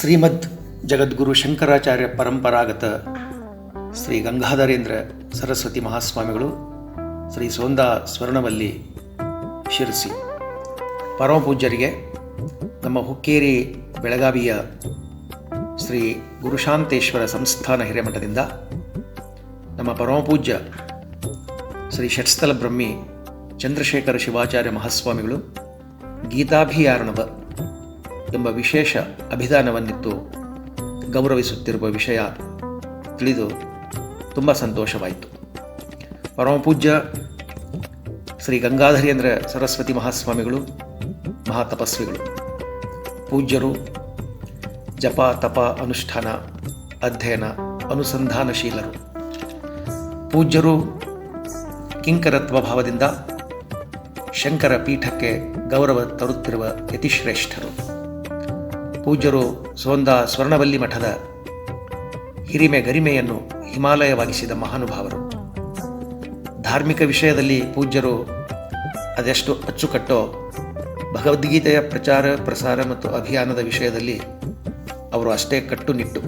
ಶ್ರೀಮದ್ ಜಗದ್ಗುರು ಶಂಕರಾಚಾರ್ಯ ಪರಂಪರಾಗತ ಶ್ರೀ ಗಂಗಾಧರೇಂದ್ರ ಸರಸ್ವತಿ ಮಹಾಸ್ವಾಮಿಗಳು ಶ್ರೀ ಸೋಂದಾ ಸ್ವರ್ಣವಲ್ಲಿ ಶಿರಸಿ. ಪರಮಪೂಜ್ಯರಿಗೆ ನಮ್ಮ ಹುಕ್ಕೇರಿ ಬೆಳಗಾವಿಯ ಶ್ರೀ ಗುರುಶಾಂತೇಶ್ವರ ಸಂಸ್ಥಾನ ಹಿರೇಮಠದಿಂದ ನಮ್ಮ ಪರಮಪೂಜ್ಯ ಶ್ರೀ ಷಟ್ಸ್ಥಲ ಬ್ರಹ್ಮಿ ಚಂದ್ರಶೇಖರ ಶಿವಾಚಾರ್ಯ ಮಹಾಸ್ವಾಮಿಗಳು ಗೀತಾಭಿಯಾರಣವ ಎಂಬ ವಿಶೇಷ ಅಭಿದಾನವನ್ನಿತ್ತು ಗೌರವಿಸುತ್ತಿರುವ ವಿಷಯ ತಿಳಿದು ತುಂಬ ಸಂತೋಷವಾಯಿತು. ಪರಮಪೂಜ್ಯ ಶ್ರೀ ಗಂಗಾಧರಿ ಗಂಗಾಧರೇಂದ್ರ ಸರಸ್ವತಿ ಮಹಾಸ್ವಾಮಿಗಳು, ಮಹಾತಪಸ್ವಿಗಳು, ಪೂಜ್ಯರು, ಜಪ ತಪ ಅನುಷ್ಠಾನ, ಅಧ್ಯಯನ, ಅನುಸಂಧಾನಶೀಲರು, ಪೂಜ್ಯರು ಕಿಂಕರತ್ವ ಭಾವದಿಂದ ಶಂಕರ ಪೀಠಕ್ಕೆ ಗೌರವ ತರುತ್ತಿರುವ ಯತಿಶ್ರೇಷ್ಠರು. ಪೂಜ್ಯರು ಸೋಂದ ಸ್ವರ್ಣವಲ್ಲಿ ಮಠದ ಹಿರಿಮೆ ಗರಿಮೆಯನ್ನು ಹಿಮಾಲಯವಾಗಿಸಿದ ಮಹಾನುಭಾವರು. ಧಾರ್ಮಿಕ ವಿಷಯದಲ್ಲಿ ಪೂಜ್ಯರು ಅದೆಷ್ಟು ಅಚ್ಚುಕಟ್ಟೋ ಭಗವದ್ಗೀತೆಯ ಪ್ರಚಾರ, ಪ್ರಸಾರ ಮತ್ತು ಅಭಿಯಾನದ ವಿಷಯದಲ್ಲಿ ಅವರು ಅಷ್ಟೇ ಕಟ್ಟುನಿಟ್ಟು.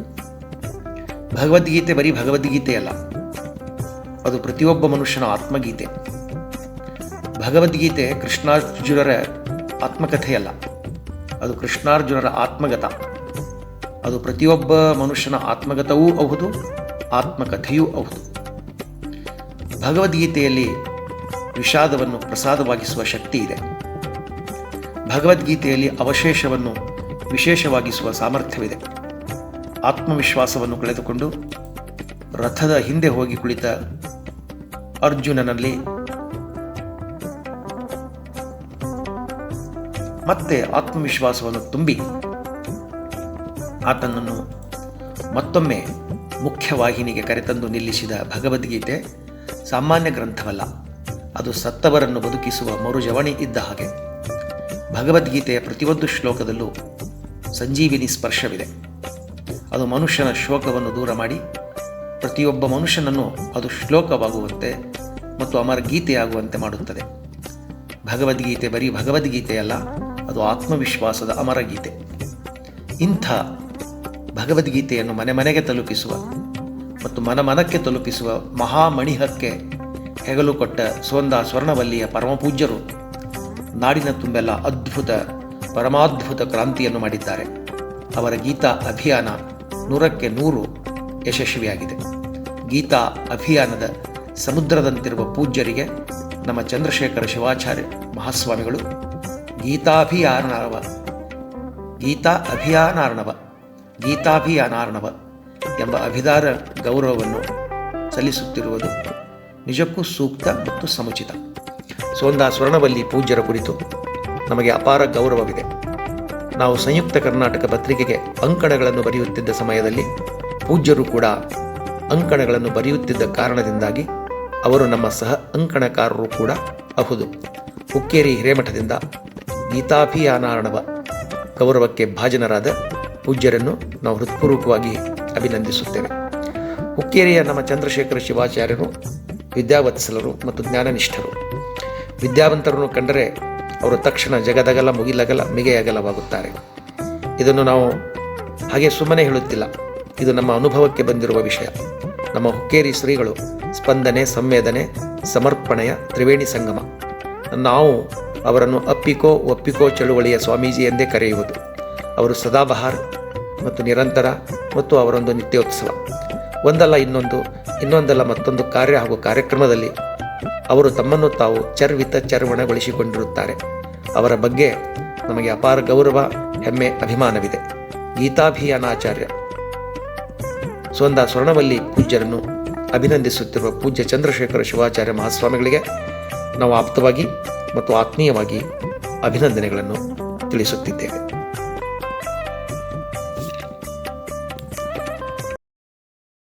ಭಗವದ್ಗೀತೆ ಬರೀ ಭಗವದ್ಗೀತೆಯಲ್ಲ ಅದು ಪ್ರತಿಯೊಬ್ಬ ಮನುಷ್ಯನ ಆತ್ಮಗೀತೆ. ಭಗವದ್ಗೀತೆ ಕೃಷ್ಣಾರ್ಜುನರ ಆತ್ಮಕಥೆಯಲ್ಲ. ಅದು ಕೃಷ್ಣಾರ್ಜುನರ ಆತ್ಮಗತ. ಅದು ಪ್ರತಿಯೊಬ್ಬ ಮನುಷ್ಯನ ಆತ್ಮಗತವೂ ಹೌದು, ಆತ್ಮಕಥೆಯೂ ಹೌದು. ಭಗವದ್ಗೀತೆಯಲ್ಲಿ ವಿಷಾದವನ್ನು ಪ್ರಸಾದವಾಗಿಸುವ ಶಕ್ತಿ ಇದೆ. ಭಗವದ್ಗೀತೆಯಲ್ಲಿ ಅವಶೇಷವನ್ನು ವಿಶೇಷವಾಗಿಸುವ ಸಾಮರ್ಥ್ಯವಿದೆ. ಆತ್ಮವಿಶ್ವಾಸವನ್ನು ಕಳೆದುಕೊಂಡು ರಥದ ಹಿಂದೆ ಹೋಗಿ ಕುಳಿತ ಅರ್ಜುನನಲ್ಲಿ ಮತ್ತೆ ಆತ್ಮವಿಶ್ವಾಸವನ್ನು ತುಂಬಿ ಆತನನ್ನು ಮತ್ತೊಮ್ಮೆ ಮುಖ್ಯವಾಹಿನಿಗೆ ಕರೆತಂದು ನಿಲ್ಲಿಸಿದ ಭಗವದ್ಗೀತೆ ಸಾಮಾನ್ಯ ಗ್ರಂಥವಲ್ಲ, ಅದು ಸತ್ತವರನ್ನು ಬದುಕಿಸುವ ಮರುಜವಣಿ ಇದ್ದ ಹಾಗೆ. ಭಗವದ್ಗೀತೆಯ ಪ್ರತಿಯೊಂದು ಶ್ಲೋಕದಲ್ಲೂ ಸಂಜೀವಿನಿ ಸ್ಪರ್ಶವಿದೆ. ಅದು ಮನುಷ್ಯನ ಶೋಕವನ್ನು ದೂರ ಮಾಡಿ, ಪ್ರತಿಯೊಬ್ಬ ಮನುಷ್ಯನನ್ನು ಅದು ಶ್ಲೋಕವಾಗುವಂತೆ ಮತ್ತು ಅಮರ ಗೀತೆಯಾಗುವಂತೆ ಮಾಡುತ್ತದೆ. ಭಗವದ್ಗೀತೆ ಬರೀ ಭಗವದ್ಗೀತೆಯಲ್ಲ ಅದು ಆತ್ಮವಿಶ್ವಾಸದ ಅಮರ ಗೀತೆ ಇಂಥ ಭಗವದ್ಗೀತೆಯನ್ನು ಮನೆ ಮನೆಗೆ ತಲುಪಿಸುವ ಮತ್ತು ಮನ ಮನಕ್ಕೆ ತಲುಪಿಸುವ ಮಹಾಮಣಿಹಕ್ಕೆ ಹೆಗಲು ಕೊಟ್ಟ ಸೋಂದ ಸ್ವರ್ಣವಲ್ಲಿಯ ಪರಮಪೂಜ್ಯರು ನಾಡಿನ ತುಂಬೆಲ್ಲ ಅದ್ಭುತ, ಪರಮಾದ್ಭುತ ಕ್ರಾಂತಿಯನ್ನು ಮಾಡಿದ್ದಾರೆ. ಅವರ ಗೀತಾ ಅಭಿಯಾನ ನೂರಕ್ಕೆ ನೂರು ಯಶಸ್ವಿಯಾಗಿದೆ. ಗೀತಾ ಅಭಿಯಾನದ ಸಮುದ್ರದಂತಿರುವ ಪೂಜ್ಯರಿಗೆ ನಮ್ಮ ಚಂದ್ರಶೇಖರ ಶಿವಾಚಾರ್ಯ ಮಹಾಸ್ವಾಮಿಗಳು ಗೀತಾಭಿಯಾನಾರ್ಣವ. ಗೀತಾ ಅಭಿಯಾನಾರ್ಣವ. ಗೀತಾಭಿಯಾನಾರ್ಣವ ಎಂಬ ಅಭಿದಾರ ಗೌರವವನ್ನು ಸಲ್ಲಿಸುತ್ತಿರುವುದು ನಿಜಕ್ಕೂ ಸೂಕ್ತ ಮತ್ತು ಸಮುಚಿತ. ಸೋಂದ ಸ್ವರ್ಣವಲ್ಲಿ ಪೂಜ್ಯರ ಕುರಿತು ನಮಗೆ ಅಪಾರ ಗೌರವವಿದೆ. ನಾವು ಸಂಯುಕ್ತ ಕರ್ನಾಟಕ ಪತ್ರಿಕೆಗೆ ಅಂಕಣಗಳನ್ನು ಬರೆಯುತ್ತಿದ್ದ ಸಮಯದಲ್ಲಿ ಪೂಜ್ಯರು ಕೂಡ ಅಂಕಣಗಳನ್ನು ಬರೆಯುತ್ತಿದ್ದ ಕಾರಣದಿಂದಾಗಿ ಅವರು ನಮ್ಮ ಸಹ ಅಂಕಣಕಾರರು ಕೂಡ ಅಹುದು. ಹುಕ್ಕೇರಿ ಹಿರೇಮಠದಿಂದ ಗೀತಾಭಿಯಾನಾರ್ಣವ ಗೌರವಕ್ಕೆ ಭಾಜನರಾದ ಪೂಜ್ಯರನ್ನು ನಾವು ಹೃತ್ಪೂರ್ವಕವಾಗಿ ಅಭಿನಂದಿಸುತ್ತೇವೆ. ಹುಕ್ಕೇರಿಯ ನಮ್ಮ ಚಂದ್ರಶೇಖರ ಶಿವಾಚಾರ್ಯರು, ವಿದ್ಯಾವತ್ಸಲರು ಮತ್ತು ಜ್ಞಾನನಿಷ್ಠರು. ವಿದ್ಯಾವಂತರನ್ನು ಕಂಡರೆ ಅವರು ತಕ್ಷಣ ಜಗದಗಲ ಮುಗಿಲಗಲ ಮಿಗೆಯಗಲವಾಗುತ್ತಾರೆ. ಇದನ್ನು ನಾವು ಹಾಗೆ ಸುಮ್ಮನೆ ಹೇಳುತ್ತಿಲ್ಲ. ಇದು ನಮ್ಮ ಅನುಭವಕ್ಕೆ ಬಂದಿರುವ ವಿಷಯ. ನಮ್ಮ ಹುಕ್ಕೇರಿ ಶ್ರೀಗಳು ಸ್ಪಂದನೆ, ಸಂವೇದನೆ, ಸಮರ್ಪಣೆಯ ತ್ರಿವೇಣಿ ಸಂಗಮ. ನಾವು ಅವರನ್ನು ಅಪ್ಪಿಕೋ ಒಪ್ಪಿಕೋ ಚಳುವಳಿಯ ಸ್ವಾಮೀಜಿ ಎಂದೇ ಕರೆಯುವುದು. ಅವರು ಸದಾಬಹಾರ್ ಮತ್ತು ನಿರಂತರ ಮತ್ತು ಅವರೊಂದು ನಿತ್ಯೋತ್ಸವ. ಒಂದಲ್ಲ ಇನ್ನೊಂದು, ಇನ್ನೊಂದಲ್ಲ ಮತ್ತೊಂದು ಕಾರ್ಯ ಹಾಗೂ ಕಾರ್ಯಕ್ರಮದಲ್ಲಿ ಅವರು ತಮ್ಮನ್ನು ತಾವು ಚರ್ವಿತ ಚರ್ವಣಗೊಳಿಸಿಕೊಂಡಿರುತ್ತಾರೆ. ಅವರ ಬಗ್ಗೆ ನಮಗೆ ಅಪಾರ ಗೌರವ, ಹೆಮ್ಮೆ, ಅಭಿಮಾನವಿದೆ. ಗೀತಾಭಿಯಾನಾಚಾರ್ಯ. ಸ್ವಂದ ಸ್ವರ್ಣವಲ್ಲಿ ಪೂಜ್ಯರನ್ನು ಅಭಿನಂದಿಸುತ್ತಿರುವ ಪೂಜ್ಯ ಚಂದ್ರಶೇಖರ ಶಿವಾಚಾರ್ಯ ಮಹಾಸ್ವಾಮಿಗಳಿಗೆ ನಾವು ಆಪ್ತವಾಗಿ ಮತ್ತು ಆತ್ಮೀಯವಾಗಿ ಅಭಿನಂದನೆಗಳನ್ನು ತಿಳಿಸುತ್ತಿದ್ದೇವೆ.